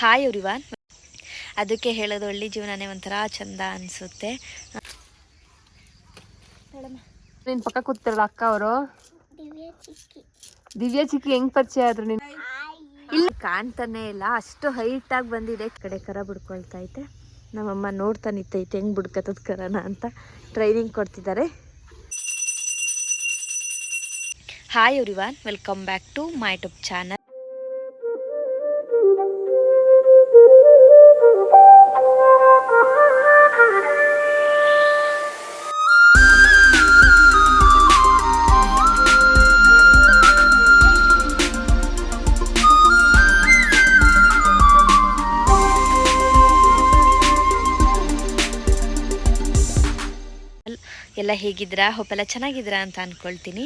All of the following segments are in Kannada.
ಹಾಯ್ ಉರಿವಾನ್ ಅದಕ್ಕೆ ಹೇಳೋದು ಒಳ್ಳೆ ಜೀವನನೇ ಒಂಥರ ಚಂದ ಅನಿಸುತ್ತೆ. ನಿನ್ ಪಕ್ಕ ಕೂತಿರಲ್ಲ ಅಕ್ಕ ಅವರು? ದಿವ್ಯಾ ಚಿಕ್ಕಿ. ಹೆಂಗ್ ಪರಿಚಯ ಆದ್ರು ನೀನು? ಇಲ್ಲಿ. ಕಾಣ್ತಾನೆ ಇಲ್ಲ. ಅಷ್ಟು ಹೈಟ್ ಆಗಿ ಬಂದಿದೆ. ಕಡೆ ಕರ ಬಿಡ್ಕೊಳ್ತಾ ಐತೆ ನಮ್ಮಮ್ಮ ನೋಡ್ತಾ ನಿಂತೈತೆ. ಹೆಂಗ್ ಬಿಡ್ಕತ್ತದ ಕರನ ಅಂತ ಟ್ರೈನಿಂಗ್ ಕೊಡ್ತಿದ್ದಾರೆ. Hi everyone welcome back to my YouTube channel ಎಲ್ಲ ಹೇಗಿದ್ದೀರಾ? ಹೊಪ್ಪೆಲ್ಲ ಚೆನ್ನಾಗಿದ್ದೀರಾ ಅಂತ ಅಂದ್ಕೊಳ್ತೀನಿ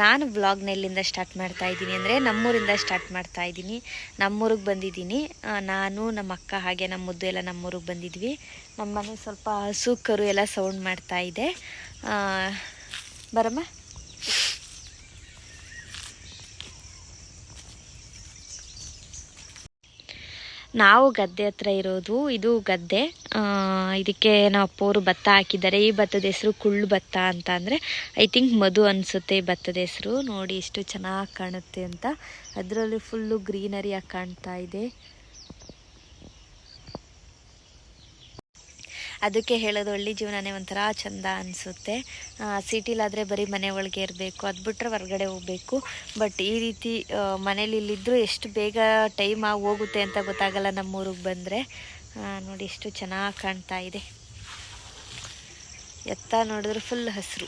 ನಾನು ವ್ಲಾಗ್ನ ಎಲ್ಲಿಂದ ಸ್ಟಾರ್ಟ್ ಮಾಡ್ತಾ ಇದ್ದೀನಿ ಅಂದರೆ ನಮ್ಮೂರಿಂದ ಸ್ಟಾರ್ಟ್ ಮಾಡ್ತಾ ಇದ್ದೀನಿ. ನಮ್ಮೂರಿಗೆ ಬಂದಿದ್ದೀನಿ. ನಾನು, ನಮ್ಮ ಅಕ್ಕ ಹಾಗೆ ನಮ್ಮ ಮುದ್ದು ಎಲ್ಲ ನಮ್ಮೂರಿಗೆ ಬಂದಿದ್ವಿ. ನಮ್ಮ ಮನೆ ಸ್ವಲ್ಪ ಹಸು, ಕರು ಎಲ್ಲ ಸೌಂಡ್ ಮಾಡ್ತಾ ಇದೆ. ಬರಮ್ಮ? ನಾವು ಗದ್ದೆ ಹತ್ರ ಇರೋದು, ಇದು ಗದ್ದೆ. ಇದಕ್ಕೆ ನಮ್ಮ ಅಪ್ಪವರು ಭತ್ತ ಹಾಕಿದ್ದಾರೆ. ಈ ಭತ್ತದ ಹೆಸರು ಕುಳ್ಳು ಭತ್ತ ಅಂತ ಅಂದರೆ ಐ ಥಿಂಕ್ ಮಧು ಅನಿಸುತ್ತೆ ಈ ಭತ್ತದ ಹೆಸರು. ನೋಡಿ ಎಷ್ಟು ಚೆನ್ನಾಗಿ ಕಾಣುತ್ತೆ ಅಂತ. ಅದರಲ್ಲಿ ಫುಲ್ಲು ಗ್ರೀನರಿಯಾಗಿ ಕಾಣ್ತಾ ಇದೆ. ಅದಕ್ಕೆ ಹೇಳೋದು ಹಳ್ಳಿ ಜೀವನನೇ ಒಂಥರ ಚೆಂದ ಅನಿಸುತ್ತೆ. ಸಿಟಿಲಾದರೆ ಬರೀ ಮನೆ ಒಳಗೆ ಇರಬೇಕು, ಅದು ಬಿಟ್ಟರೆ ಹೊರಗಡೆ ಹೋಗಬೇಕು. ಬಟ್ ಈ ರೀತಿ ಮನೇಲಿ ಇಲ್ಲಿದ್ದರೂ ಎಷ್ಟು ಬೇಗ ಟೈಮ್ ಹೋಗುತ್ತೆ ಅಂತ ಗೊತ್ತಾಗಲ್ಲ ನಮ್ಮೂರಿಗೆ ಬಂದರೆ. ನೋಡಿ ಎಷ್ಟು ಚೆನ್ನಾಗಿ ಕಾಣ್ತಾ ಇದೆ. ಎತ್ತ ನೋಡಿದ್ರೆ ಫುಲ್ ಹಸಿರು.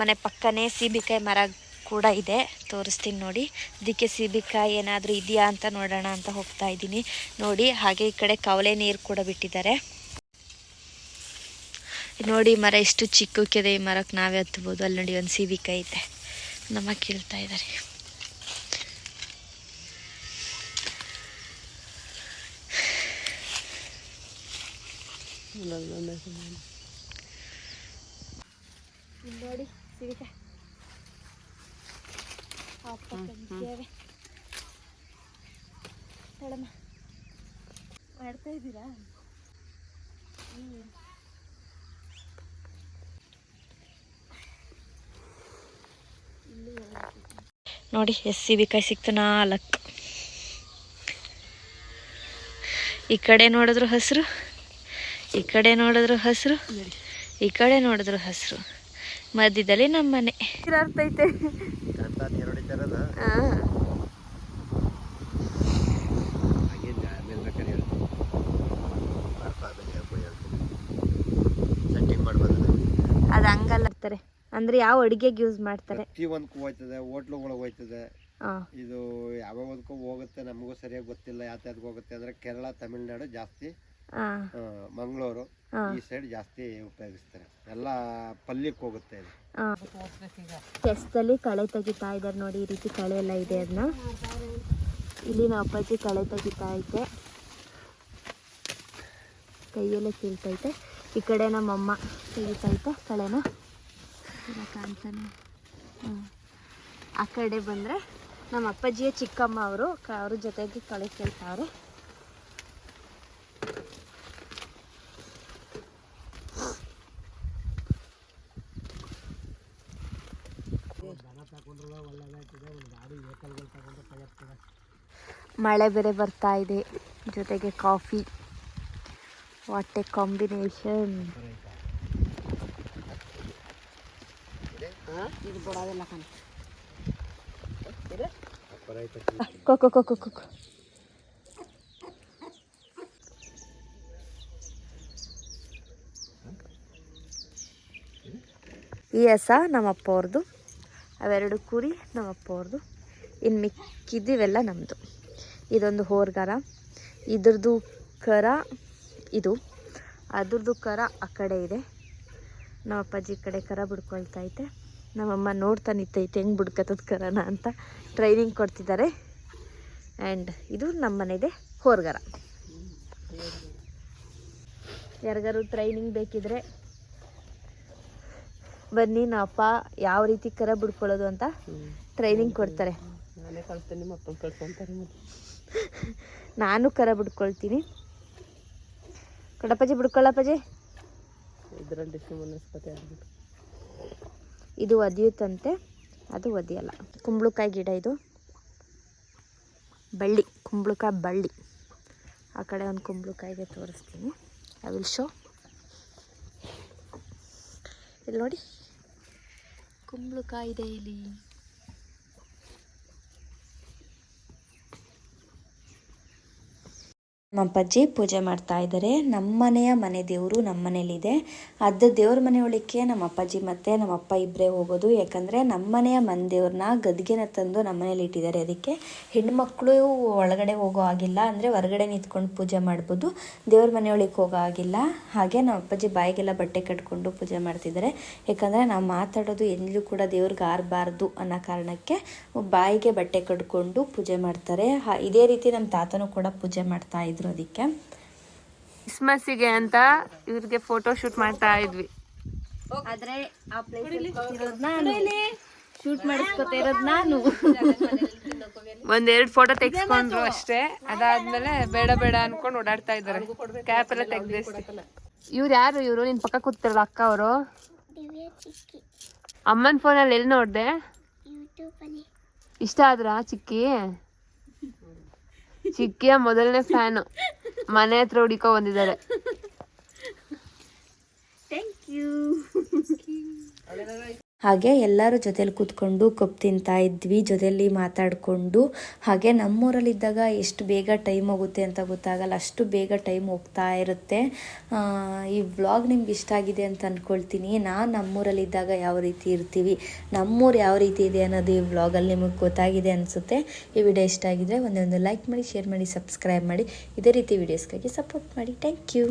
ಮನೆ ಪಕ್ಕನೇ ಸೀಬೆಕಾಯಿ ಮರ ಕೂಡ ಇದೆ. ತೋರಿಸ್ತೀನಿ ನೋಡಿ. ಇದಕ್ಕೆ ಸೀಬೆಕಾಯಿ ಏನಾದರೂ ಇದೆಯಾ ಅಂತ ನೋಡೋಣ ಅಂತ ಹೋಗ್ತಾ ಇದ್ದೀನಿ. ನೋಡಿ, ಹಾಗೆ ಈ ಕಡೆ ಕವಲೆ ನೀರು ಕೂಡ ಬಿಟ್ಟಿದ್ದಾರೆ. ನೋಡಿ ಮರ ಎಷ್ಟು ಚಿಕ್ಕಕ್ಕಿದೆ. ಈ ಮರಕ್ಕೆ ನಾವೇ ಹತ್ಬೋದು. ಅಲ್ಲಿ ನೋಡಿ ಒಂದು ಸೀಬಿಕಾಯಿ ಇದೆ. ನಮ್ಮ ಕೇಳ್ತಾ ಇದ್ದಾರೆ. ನೋಡಿ ಮಾಡ್ತಾ ಇದ್ದೀರಾ? ನೋಡಿ ಎಸ್ ಸಿ ಬಿಕಾಯಿ ಸಿಕ್ತು ನಾಲ್ಕು. ಈ ಕಡೆ ನೋಡಿದ್ರು ಹಸಿರು ಈ ಕಡೆ ನೋಡಿದ್ರು ಹಸಿರು ಈ ಕಡೆ ನೋಡಿದ್ರು ಹಸಿರು. ಮಧ್ಯದಲ್ಲಿ ನಮ್ಮ ಮನೆ ಇರ್ತೈತೆ ಅದು ಹಂಗಲ್ಲ ಇರ್ತಾರೆ ಅಂದ್ರೆ ಯಾವ ಅಡಿಗೆಗೆ ಯೂಸ್ ಮಾಡ್ತಾರೆ? ಪ್ರತಿಯೊಂದಕ್ಕೂ ಹೋಯ್ತದೆ ಹೋಟ್ಲುಗಳಿಗೆ ಹೋಯ್ತದೆ. ಇದು ಇದು ಯಾವ್ಯಾವದಕ್ಕೂ ಹೋಗುತ್ತೆ ನಮಗೂ ಸರಿಯಾಗಿ ಗೊತ್ತಿಲ್ಲ ಯಾವ್ದು ಹೋಗುತ್ತೆ ಅಂದ್ರೆ ಕೇರಳ ತಮಿಳುನಾಡು ಜಾಸ್ತಿ ಮಂಗಳೂರು ಈ ಸೈಡ್ ಜಾಸ್ತಿ ಉಪಯೋಗಿಸ್ತಾರೆ. ಎಲ್ಲ ಪಲ್ಯಕ್ಕೆ ಹೋಗುತ್ತೆ ಇದು. ಆ. ಚೆಸ್ಟಲ್ಲಿ ಕಳೆ ತೆಗಿತಾ ಇದ್ದಾರೆ ನೋಡಿ ಈ ರೀತಿ ಕಳೆ ಎಲ್ಲ ಇದೆ ಅದನ್ನ ಇಲ್ಲಿ ನಮ್ಮ ಅಪ್ಪಾಜಿ ಕಳೆ ತೆಗಿತಾ ಐತೆ ಕೈಯಲ್ಲೇ ಕೀಳ್ತೈತೆ ಈ ಕಡೆ ನಮ್ಮಮ್ಮ ತೆಗಿತೈತೆ ಕಳೆನ. ಇಲ್ಲ ಕಾಣ್ತಾನೆ. ಆ ಕಡೆ ಬಂದರೆ ನಮ್ಮ ಅಪ್ಪಾಜಿಯ ಚಿಕ್ಕಮ್ಮ ಅವರು ಅವ್ರ ಜೊತೆಗೆ ಕಳೆ ಕೇಳ್ತಾವ್ರೆ ಮಳೆ ಬೇರೆ ಬರ್ತಾ ಇದೆ. ಜೊತೆಗೆ ಕಾಫಿ. ವಾಟ್ ಕೊಕ್ಕೊ ಕೊಕ್ಕೊ ಕೊಕ್ಕೊ ಈ ಎಸ ನಮ್ಮಪ್ಪ ಅವ್ರದ್ದು ಅವೆರಡು ಕುರಿ ನಮ್ಮಪ್ಪ ಅವ್ರದ್ದು ಇನ್ನು ಮಿಕ್ಕಿದ್ದಿವೆಲ್ಲ ನಮ್ಮದು ಇದೊಂದು ಹೋರ್ಗರ, ಇದ್ರದ್ದು ಕರ ಇದು. ಅದ್ರದ್ದು ಕರ ಆ ಕಡೆ ಇದೆ. ನಮ್ಮ ಅಪ್ಪಾಜಿ ಕಡೆ ಕರ ಬಿಡ್ಕೊಳ್ತಾ ಐತೆ. ನಮ್ಮಮ್ಮ ನೋಡ್ತಾ ನಿಂತೈತೆ ಹೆಂಗೆ ಬಿಡ್ಕತ್ತದ ಕರೋಣ ಅಂತ ಟ್ರೈನಿಂಗ್ ಕೊಡ್ತಿದ್ದಾರೆ ಆ್ಯಂಡ್ ಇದು ನಮ್ಮ ಮನೆದೆ ಹೋರ್ಗರ. ಯಾರಿಗಾರು ಟ್ರೈನಿಂಗ್ ಬೇಕಿದ್ರೆ ಬನ್ನಿ ನಮ್ಮ ಅಪ್ಪ ಯಾವ ರೀತಿ ಕರ ಬಿಡ್ಕೊಳ್ಳೋದು ಅಂತ ಟ್ರೈನಿಂಗ್ ಕೊಡ್ತಾರೆ. ನಾನೇ ಕರ ಬಿಡ್ಕೊಳ್ತೀನಿ. ಕೊಡಪ್ಪಾಜಿ ಬಿಡ್ಕೊಳ್ಳಪ್ಪಜಿ. ಇದು ಒದಿಯುತ್ತಂತೆ. ಅದು ಒದಿಯಲ್ಲ. ಕುಂಬಳಕಾಯಿ ಗಿಡ ಇದು. ಬಳ್ಳಿ, ಕುಂಬಳಕಾಯಿ ಬಳ್ಳಿ. ಆ ಕಡೆ ಒಂದು ಕುಂಬಳಕಾಯಿಗೆ ತೋರಿಸ್ತೀನಿ. ಐ ವಿಲ್ ಶೋ ಇಲ್ಲಿ ನೋಡಿ. ಕುಂಬಳಕಾಯಿ ಇದೆ ಇಲ್ಲಿ. ನಮ್ಮ ಅಪ್ಪಾಜಿ ಪೂಜೆ ಮಾಡ್ತಾ ಇದ್ದಾರೆ. ನಮ್ಮನೆಯ ಮನೆ ದೇವರು ನಮ್ಮ ಮನೇಲಿದೆ ಅದು ದೇವ್ರ ಮನೆ ನಮ್ಮ ಅಪ್ಪಾಜಿ ಮತ್ತು ನಮ್ಮ ಅಪ್ಪ ಇಬ್ಬರೇ ಹೋಗೋದು. ಯಾಕಂದರೆ ನಮ್ಮನೆಯ ಮನೆ ದೇವ್ರನ್ನ ಗದ್ಗೆನ ತಂದು ನಮ್ಮ ಮನೇಲಿ ಇಟ್ಟಿದ್ದಾರೆ. ಅದಕ್ಕೆ ಹೆಣ್ಮಕ್ಳು ಒಳಗಡೆ ಹೋಗೋ ಆಗಿಲ್ಲ ಅಂದರೆ ಹೊರಗಡೆ ನಿಂತ್ಕೊಂಡು ಪೂಜೆ ಮಾಡ್ಬೋದು. ದೇವ್ರ ಮನೆ ಒಳಗೆ ಹೋಗೋ ಆಗಿಲ್ಲ ಹಾಗೆ ನಮ್ಮ ಅಪ್ಪಾಜಿ ಬಾಯಿಗೆಲ್ಲ ಬಟ್ಟೆ ಕಟ್ಕೊಂಡು ಪೂಜೆ ಮಾಡ್ತಿದ್ದಾರೆ. ಯಾಕಂದರೆ ನಾವು ಮಾತಾಡೋದು ಎಲ್ಲೂ ಕೂಡ ದೇವ್ರಿಗೆ ಆರಬಾರ್ದು ಅನ್ನೋ ಕಾರಣಕ್ಕೆ ಬಾಯಿಗೆ ಬಟ್ಟೆ ಕಟ್ಕೊಂಡು ಪೂಜೆ ಮಾಡ್ತಾರೆ. ಇದೇ ರೀತಿ ನಮ್ಮ ತಾತನೂ ಕೂಡ ಪೂಜೆ ಮಾಡ್ತಾ ಇದ್ರು. ಅದಕ್ಕೆ ಕ್ರಿಸ್ಮಸ್ಸಿಗೆ ಅಂತ ಇವ್ರಿಗೆ ಫೋಟೋ ಶೂಟ್ ಮಾಡ್ತಾ ಇದ್ವಿ. ಆದ್ರೆ ಆ ಶೂಟ್ ಮಾಡಿಸ್ಕೊತಾ ಇರೋದು ನಾನು. ಒಂದೆರಡು ಫೋಟೋ ತೆಗೆಸ್ಕೊಂಡ್ರು ಅಷ್ಟೇ. ಅದಾದ್ಮೇಲೆ ಬೇಡ ಬೇಡ ಅನ್ಕೊಂಡು ಓಡಾಡ್ತಾ ಇದ್ದಾರೆ. ಕ್ಯಾಪ್ ಎಲ್ಲ ತೆಗ್ದಿಸ್ತಿ ಇವ್ರು ಯಾರು? ಇವರು ನಿನ್ ಪಕ್ಕ ಕೂತಿರಲ್ಲ ಅಕ್ಕ ಅವರು? ಅಮ್ಮನ ಫೋನಲ್ಲಿ ಎಲ್ಲಿ ನೋಡ್ದೆ? ಇಷ್ಟ ಆದ್ರ ಚಿಕ್ಕಿ? ಚಿಕ್ಕಿಯ ಮೊದಲನೇ ಫ್ಯಾನು ಮನೆ ಹತ್ರ ಹುಡಿಕೊ ಬಂದಿದ್ದಾರೆ. ಹಾಗೆ ಎಲ್ಲರೂ ಜೊತೆಲಿ ಕೂತ್ಕೊಂಡು ಕಪ್ ತಿಂತಾ ಇದ್ವಿ ಜೊತೆಲಿ ಮಾತಾಡಿಕೊಂಡು. ಹಾಗೆ ನಮ್ಮೂರಲ್ಲಿದ್ದಾಗ ಎಷ್ಟು ಬೇಗ ಟೈಮ್ ಹೋಗುತ್ತೆ ಅಂತ ಗೊತ್ತಾಗಲ್ಲ, ಅಷ್ಟು ಬೇಗ ಟೈಮ್ ಹೋಗ್ತಾ ಇರುತ್ತೆ. ಈ ವ್ಲಾಗ್ ನಿಮ್ಗೆ ಇಷ್ಟ ಆಗಿದೆ ಅಂತ ಅಂದ್ಕೊಳ್ತೀನಿ ನಾನು ನಮ್ಮೂರಲ್ಲಿದ್ದಾಗ ಯಾವ ರೀತಿ ಇರ್ತೀವಿ, ನಮ್ಮೂರು ಯಾವ ರೀತಿ ಇದೆ ಅನ್ನೋದು ಈ ವ್ಲಾಗಲ್ಲಿ ನಿಮಗೆ ಗೊತ್ತಾಗಿದೆ ಅನಿಸುತ್ತೆ. ಈ ವಿಡಿಯೋ ಇಷ್ಟ ಆಗಿದ್ರೆ ಒಂದೊಂದು ಲೈಕ್ ಮಾಡಿ, ಶೇರ್ ಮಾಡಿ, ಸಬ್ಸ್ಕ್ರೈಬ್ ಮಾಡಿ. ಇದೇ ರೀತಿ ವಿಡಿಯೋಸ್ಗಾಗಿ ಸಪೋರ್ಟ್ ಮಾಡಿ. Thank you